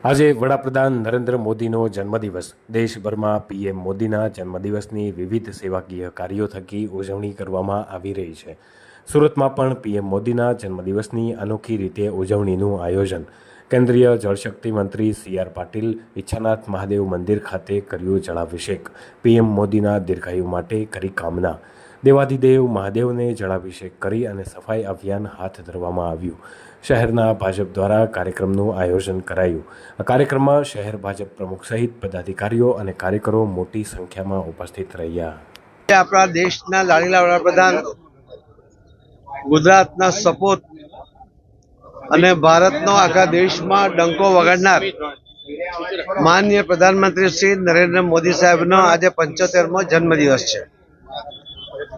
આજે વડાપ્રધાન નરેન્દ્ર મોદીનો જન્મદિવસ. દેશભરમાં પીએમ મોદીના જન્મદિવસની વિવિધ સેવાકીય કાર્યો થકી ઉજવણી કરવામાં આવી રહી છે. સુરતમાં પણ પીએમ મોદીના જન્મદિવસની અનોખી રીતે ઉજવણીનું આયોજન કેન્દ્રીય જળશક્તિ મંત્રી સી આર પાટીલ ઈચ્છાનાથ મહાદેવ મંદિર ખાતે કર્યું જળાભિષેક. પીએમ મોદીના દીર્ઘાયુ માટે કરી કામના. દેવાધિદેવ મહાદેવને જળાભિષેક કરી અને સફાઈ અભિયાન હાથ ધરવામાં આવ્યું. શહેરના ભાજપ દ્વારા કાર્યક્રમનું આયોજન કરાયું. આ કાર્યક્રમમાં શહેર ભાજપ પ્રમુખ સહિત પદાધિકારીઓ અને કાર્યકરો મોટી સંખ્યામાં ઉપસ્થિત રહ્યા. આપણા દેશના લાડીલા વડાપ્રધાન, ગુજરાતના સપોત અને ભારતનો આખા દેશમાં ડંકો વગાડનાર માનનીય પ્રધાનમંત્રી શ્રી નરેન્દ્ર મોદી સાહેબનો આજે પંચોતેરમો જન્મદિવસ છે.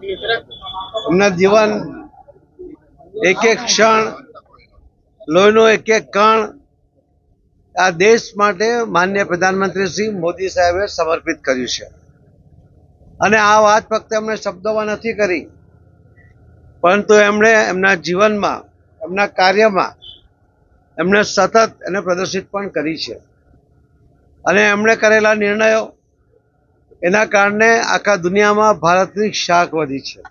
એમના જીવન એક એક ક્ષણ, લોહીનો એક એક કણ આ દેશ માટે માન્ય પ્રધાનમંત્રી શ્રી મોદી સાહેબે સમર્પિત કર્યું છે. અને આ વાત ફક્ત એમણે શબ્દોમાં નથી કરી, પરંતુ એમણે એમના જીવનમાં, એમના કાર્યમાં એમણે સતત એને પ્રદર્શિત પણ કરી છે. અને એમણે કરેલા નિર્ણયો એના કારણે આખા દુનિયામાં ભારતની શાખ વધી છે.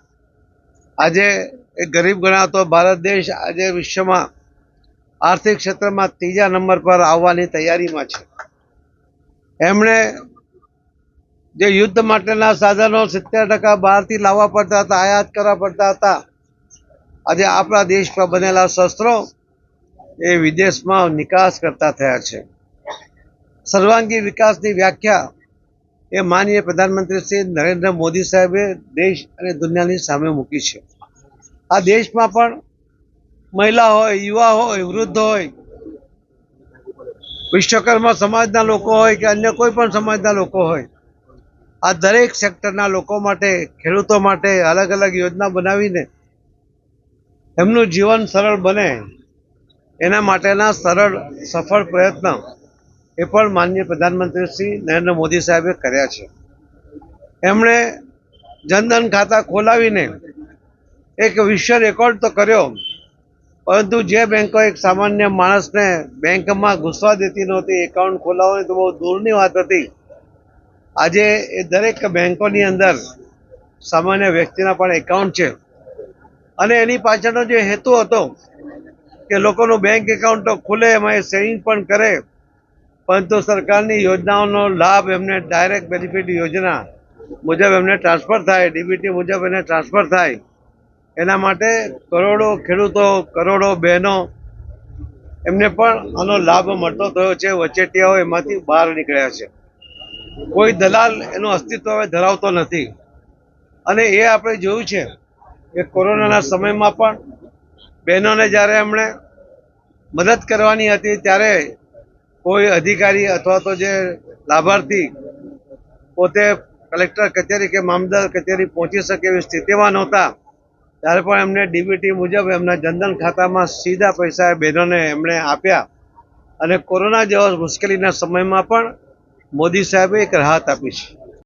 આજે એક ગરીબ ગણાતો ભારત દેશ આજે વિશ્વમાં આર્થિક ક્ષેત્રમાં ત્રીજા નંબર પર આવવાની તૈયારીમાં છે. એમણે જે યુદ્ધ માટેના સાધનો સિત્તેર ટકા બહારથી લાવવા પડતા હતા, આયાત કરવા પડતા હતા, આજે આપણા દેશ પર બનેલા શસ્ત્રો એ વિદેશમાં નિકાસ કરતા થયા છે. સર્વાંગી વિકાસની વ્યાખ્યા એ માનનીય પ્રધાનમંત્રી શ્રી નરેન્દ્ર મોદી સાહેબે દેશ અને દુનિયાની સામે મૂકી છે. આ દેશમાં પણ મહિલા હોય, યુવા હોય, વૃદ્ધ હોય, વિશ્વકર્મા સમાજના લોકો હોય કે અન્ય કોઈ પણ સમાજના લોકો હોય, આ દરેક સેક્ટરના લોકો માટે, ખેડૂતો માટે અલગ અલગ યોજના બનાવીને એમનું જીવન સરળ બને. એના માટેના સરળ, સફળ પ્રયત્ન એ પણ માનનીય પ્રધાનમંત્રી શ્રી નરેન્દ્ર મોદી સાહેબે કર્યા છે. એમણે જનધન ખાતા ખોલાવીને એક વિશ્વ રેકોર્ડ તો કર્યો, પરંતુ જે બેંકો એક સામાન્ય માણસને બેંકમાં ઘૂસવા દેતી નહોતી, એકાઉન્ટ ખોલાવવાની તો બહુ દૂરની વાત હતી. આજે એ દરેક બેંકોની અંદર સામાન્ય વ્યક્તિના પણ એકાઉન્ટ છે. અને એની પાછળનો જે હેતુ હતો કે લોકોનું બેંક એકાઉન્ટ તો ખુલે, એમાં એ સેવિંગ પણ કરે પરંતુ સરકારની યોજનાઓનો લાભ એમને ડાયરેક્ટ બેનિફિટ યોજના મુજબ એમને ટ્રાન્સફર થાય, ડીબીટી મુજબ એને ટ્રાન્સફર થાય. એના માટે કરોડો ખેડૂતો, કરોડો બહેનો એમને પણ આનો લાભ મળતો થયો છે. વચેટિયાઓ એમાંથી બહાર નીકળ્યા છે. કોઈ દલાલ એનું અસ્તિત્વ હવે ધરાવતો નથી. અને એ આપણે જોયું છે કે કોરોનાના સમયમાં પણ બહેનોને જ્યારે એમણે મદદ કરવાની હતી, ત્યારે કોઈ અધિકારી અથવા તો જે લાભાર્થી પોતે કલેક્ટર કચેરી કે મામદાર કચેરી પહોંચી શકે એવી સ્થિતિમાં નહોતા, ત્યારે પણ એમને ડીબીટી મુજબ એમના જનધન ખાતામાં સીધા પૈસા બહેનોને એમણે આપ્યા. અને કોરોના જેવા મુશ્કેલીના સમયમાં પણ મોદી સાહેબે એક રાહત આપી છે.